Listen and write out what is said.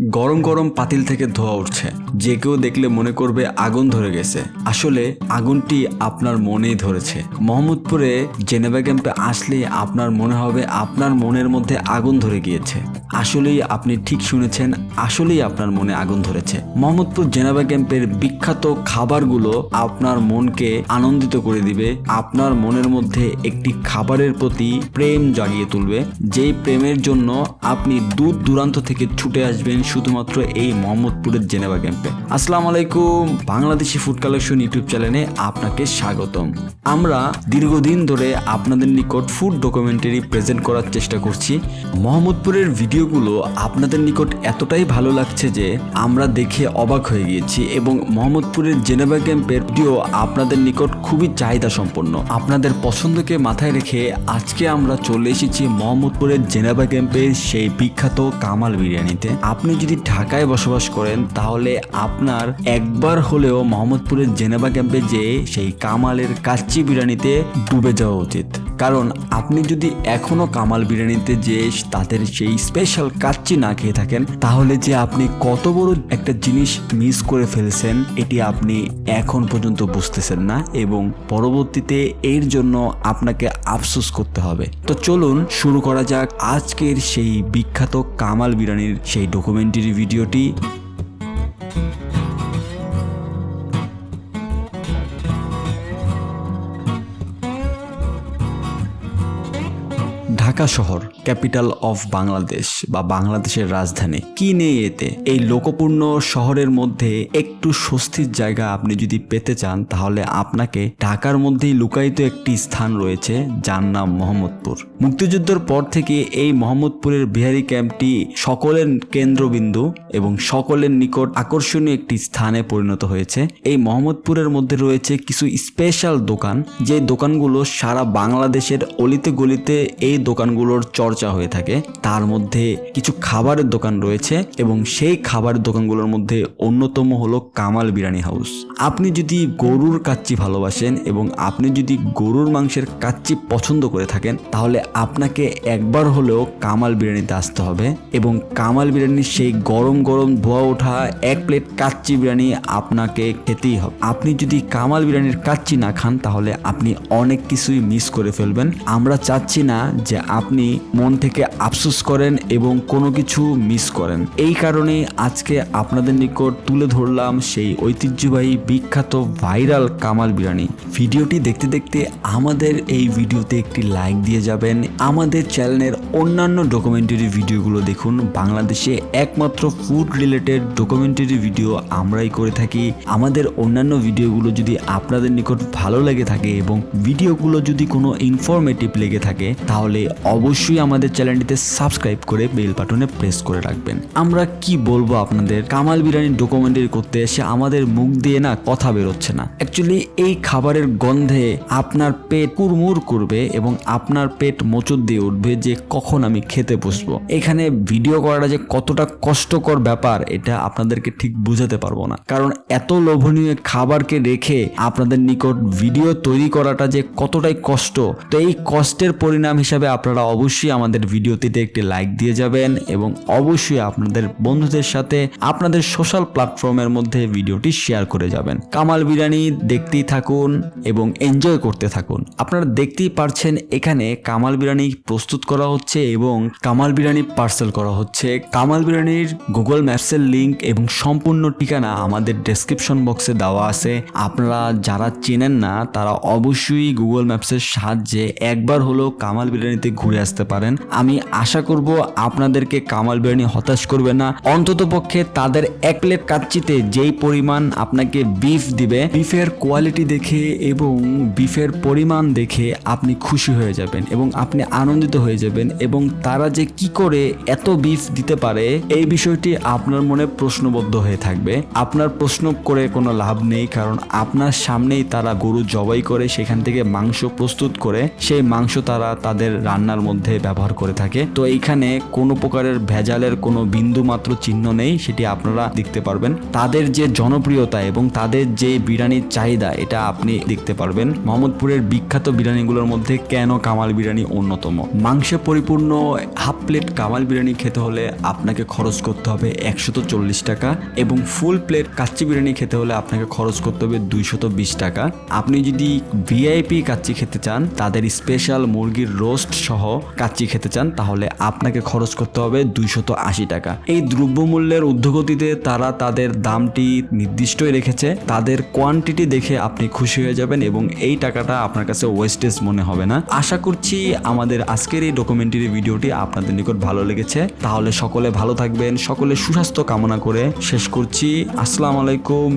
গরম গরম পাতিল থেকে ধোয়া উঠছে। যে কেউ দেখলে মনে করবে আগুন ধরে গেছে। আসলে আগুনটি আপনার মনেই ধরেছে। মোহাম্মদপুরে জেনেভা ক্যাম্পে আসলে আপনার মনে হবে আপনার মনের মধ্যে আগুন ধরে গিয়েছে। আসলেই আপনি ঠিক শুনেছেন, আসলেই আপনার মনে আগুন ধরেছে। মোহাম্মদপুর জেনেভা ক্যাম্পের বিখ্যাত খাবারগুলো আপনার মনকে আনন্দিত করে দিবে, আপনার মনের মধ্যে একটি খাবারের প্রতি প্রেম জাগিয়ে তুলবে। যেই প্রেমের জন্য আপনি দূর দূরান্ত থেকে ছুটে আসবেন শুধুমাত্র এই মোহাম্মদপুরের জেনেভা ক্যাম্পে। আসসালামু আলাইকুম, বাংলাদেশি ফুড কালেকশন ইউটিউব চ্যানেলে আপনাকে স্বাগতম। আমরা দীর্ঘদিন ধরে আপনাদের নিকট ফুড ডকুমেন্টারি প্রেজেন্ট করার চেষ্টা করছি। মোহাম্মদপুরের ভিডিওগুলো আপনাদের নিকট এতটাই ভালো লাগছে যে আমরা দেখে অবাক হয়ে গিয়েছি এবং মোহাম্মদপুরের জেনেভা ক্যাম্পের ভিডিও আপনাদের নিকট খুবই চাহিদা সম্পন্ন। আপনাদের পছন্দকে মাথায় রেখে আজকে আমরা চলে এসেছি মোহাম্মদপুরের জেনেভা ক্যাম্পের সেই বিখ্যাত কামাল বিরিয়ানিতে। আপনি যদি ঢাকায় বসবাস করেন, তাহলে আপনার একবার হলেও মোহাম্মদপুরের জেনেভা ক্যাম্পে যেয়ে সেই কামালের কাচ্চি বিরিয়ানিতে ডুবে যাওয়া উচিত। কারণ আপনি যদি এখনও কামাল বিরিয়ানিতে যে তাদের সেই স্পেশাল কাচ্চি না খেয়ে থাকেন, তাহলে যে আপনি কত বড় একটা জিনিস মিস করে ফেলছেন, এটি আপনি এখন পর্যন্ত বুঝতেছেন না এবং পরবর্তীতে এর জন্য আপনাকে আফসোস করতে হবে। তো চলুন শুরু করা যাক আজকের সেই বিখ্যাত কামাল বিরিয়ানির সেই ডকুমেন্টারি ভিডিওটি ঢাকা শহর, ক্যাপিটাল অফ বাংলাদেশ বা বাংলাদেশের রাজধানী, কি নেই এতে? এই লোকপূর্ণ শহরের মধ্যে একটু স্বস্তির জায়গা আপনি যদি পেতে চান, তাহলে আপনাকে ঢাকার মধ্যেই লুকায়িত একটি স্থান রয়েছে, যার নাম মোহাম্মদপুর। মুক্তিযুদ্ধের পর থেকে এই মোহাম্মদপুরের বিহারি ক্যাম্পটি সকলের কেন্দ্রবিন্দু এবং সকলের নিকট আকর্ষণীয় একটি স্থানে পরিণত হয়েছে। এই মোহাম্মদপুরের মধ্যে রয়েছে কিছু স্পেশাল দোকান, যে দোকানগুলো সারা বাংলাদেশের অলিতে গলিতে এই দোকানগুলোর চর্চা হয়ে থাকে। তার মধ্যে কিছু খাবারের দোকান রয়েছে এবং সেই খাবারের দোকানগুলোর মধ্যে অন্যতম হলো কামাল বিরিয়ানি হাউস। আপনি যদি গরুর কাচ্চি ভালোবাসেন এবং আপনি যদি গরুর মাংসের কাচ্চি পছন্দ করে থাকেন, তাহলে আপনাকে একবার হলেও কামাল বিরিয়ানিতে আসতে হবে এবং কামাল বিরিয়ানির সেই গরম গরম ধোয়া ওঠা এক প্লেট কাচ্চি বিরিয়ানি আপনাকে খেতেই হবে। আপনি যদি কামাল বিরিয়ানির কাচ্চি না খান, তাহলে আপনি অনেক কিছুই মিস করে ফেলবেন। আমরা চাচ্ছি না যে আপনি মন থেকে আফসোস করেন এবং কোনো কিছু মিস করেন। এই কারণে আজকে আপনাদের নিকট তুলে ধরলাম সেই ঐতিহ্যবাহী বিখ্যাত ভাইরাল কামাল বিরিয়ানি। ভিডিওটি দেখতে দেখতে আমাদের এই ভিডিওতে একটি লাইক দিয়ে যাবেন। আমাদের চ্যানেলের অন্যান্য ডকুমেন্টারি ভিডিওগুলো দেখুন। বাংলাদেশে একমাত্র ফুড রিলেটেড ডকুমেন্টারি ভিডিও আমরাই করে থাকি। আমাদের অন্যান্য ভিডিওগুলো যদি আপনাদের নিকট ভালো লেগে থাকে এবং ভিডিওগুলো যদি কোনো ইনফরমেটিভ লেগে থাকে, তাহলে অবশ্যই আমাদের চ্যানেলটিতে সাবস্ক্রাইব করে বেল বাটনে প্রেস করে রাখবেন। আমরা কি বলব আপনাদের? কামাল বিরিয়ানি ডকুমেন্টারি করতে এসে আমাদের মুখ দিয়ে না কথা বেরোচ্ছে না। অ্যাকচুয়ালি এই খাবারের গন্ধে আপনার পেট কুরমুর করবে এবং আপনার পেট মোচড় দিয়ে উঠবে যে কখন আমি খেতে বসবো। এখানে ভিডিও করাটা যে কতটা কষ্টকর ব্যাপার, এটা আপনাদেরকে ঠিক বুঝাতে পারব না। কারণ এত লোভনীয় খাবারকে রেখে আপনাদের নিকট ভিডিও তৈরি করাটা যে কতটাই কষ্ট, তো এই কষ্টের পরিণাম হিসাবে আপনারা অবশ্যই আমাদের ভিডিওটিতে একটি লাইক দিয়ে যাবেন এবং অবশ্যই আপনাদের বন্ধুদের সাথে আপনাদের সোশ্যাল প্ল্যাটফর্মের মধ্যে ভিডিওটি শেয়ার করে যাবেন। কামাল বিরিয়ানি দেখতেই থাকুন এবং এনজয় করতে থাকুন। আপনারা দেখতেই পারছেন এখানে কামাল বিরিয়ানি প্রস্তুত করা হচ্ছে এবং কামাল বিরিয়ানি পার্সেল করা হচ্ছে। কামাল বিরিয়ানির গুগল ম্যাপসের লিংক এবং সম্পূর্ণ ঠিকানা আমাদের ডেসক্রিপশন বক্সে দেওয়া আছে। আপনারা যারা চেনেন না, তারা অবশ্যই গুগল ম্যাপসের সাহায্যে একবার হলেও কামাল বিরিয়ানিতে ঘুরে আসতে পারেন। আমি আশা করব আপনাদেরকে কামাল বিরিয়ানি হতাশ করবে না। অন্তত পক্ষে তাদের এক প্লেট কাচ্চিতে যেই পরিমাণ আপনাকে বিফ দিবে বিফের কোয়ালিটি দেখে এবং বিফের পরিমাণ দেখে আপনি খুশি হয়ে যাবেন এবং আপনি আনন্দিত হয়ে যাবেন এবং তারা যে কি করে এত বিফ দিতে পারে, এই বিষয়টি আপনার মনে প্রশ্নবদ্ধ হয়ে থাকবে। আপনার প্রশ্ন করে কোনো লাভ নেই, কারণ আপনার সামনেই তারা গরু জবাই করে, সেখান থেকে মাংস প্রস্তুত করে, সেই মাংস তারা তাদের রান্না রান্নার মধ্যে ব্যবহার করে থাকে। তো এইখানে কোনো প্রকারের ভেজালের কোনো বিন্দু মাত্র চিহ্ন নেই, সেটি আপনারা দেখতে পারবেন। তাদের যে জনপ্রিয়তা এবং তাদের যে বিরিয়ানির চাহিদা, এটা আপনি দেখতে পারবেন। মোহাম্মদপুরের বিখ্যাত বিরিয়ানিগুলোর মধ্যে কেন কামাল বিরিয়ানি অন্যতম? মাংসে পরিপূর্ণ হাফ প্লেট কামাল বিরিয়ানি খেতে হলে আপনাকে খরচ করতে হবে একশত চল্লিশ টাকা এবং ফুল প্লেট কাচ্চি বিরিয়ানি খেতে হলে আপনাকে খরচ করতে হবে দুইশত বিশ টাকা। আপনি যদি ভিআইপি কাচ্চি খেতে চান, তাদের স্পেশাল মুরগির রোস্ট সহ কাচ্চি খেতে চান, তাহলে আপনাকে খরচ করতে হবে দুইশত আশি টাকা। এই দ্রব্যমূল্যের ঊর্ধ্বগতিতে তারা তাদের দামটি নির্দিষ্টই রেখেছে। তাদের কোয়ান্টিটি দেখে আপনি খুশি হয়ে যাবেন এবং এই টাকাটা আপনার কাছে ওয়েস্টেজ মনে হবে না। আশা করছি আমাদের আজকের এই ডকুমেন্টারি ভিডিওটি আপনাদের নিকট ভালো লেগেছে। তাহলে সকলে ভালো থাকবেন সকলে সুস্বাস্থ্য কামনা করে শেষ করছি। আসসালামু আলাইকুম।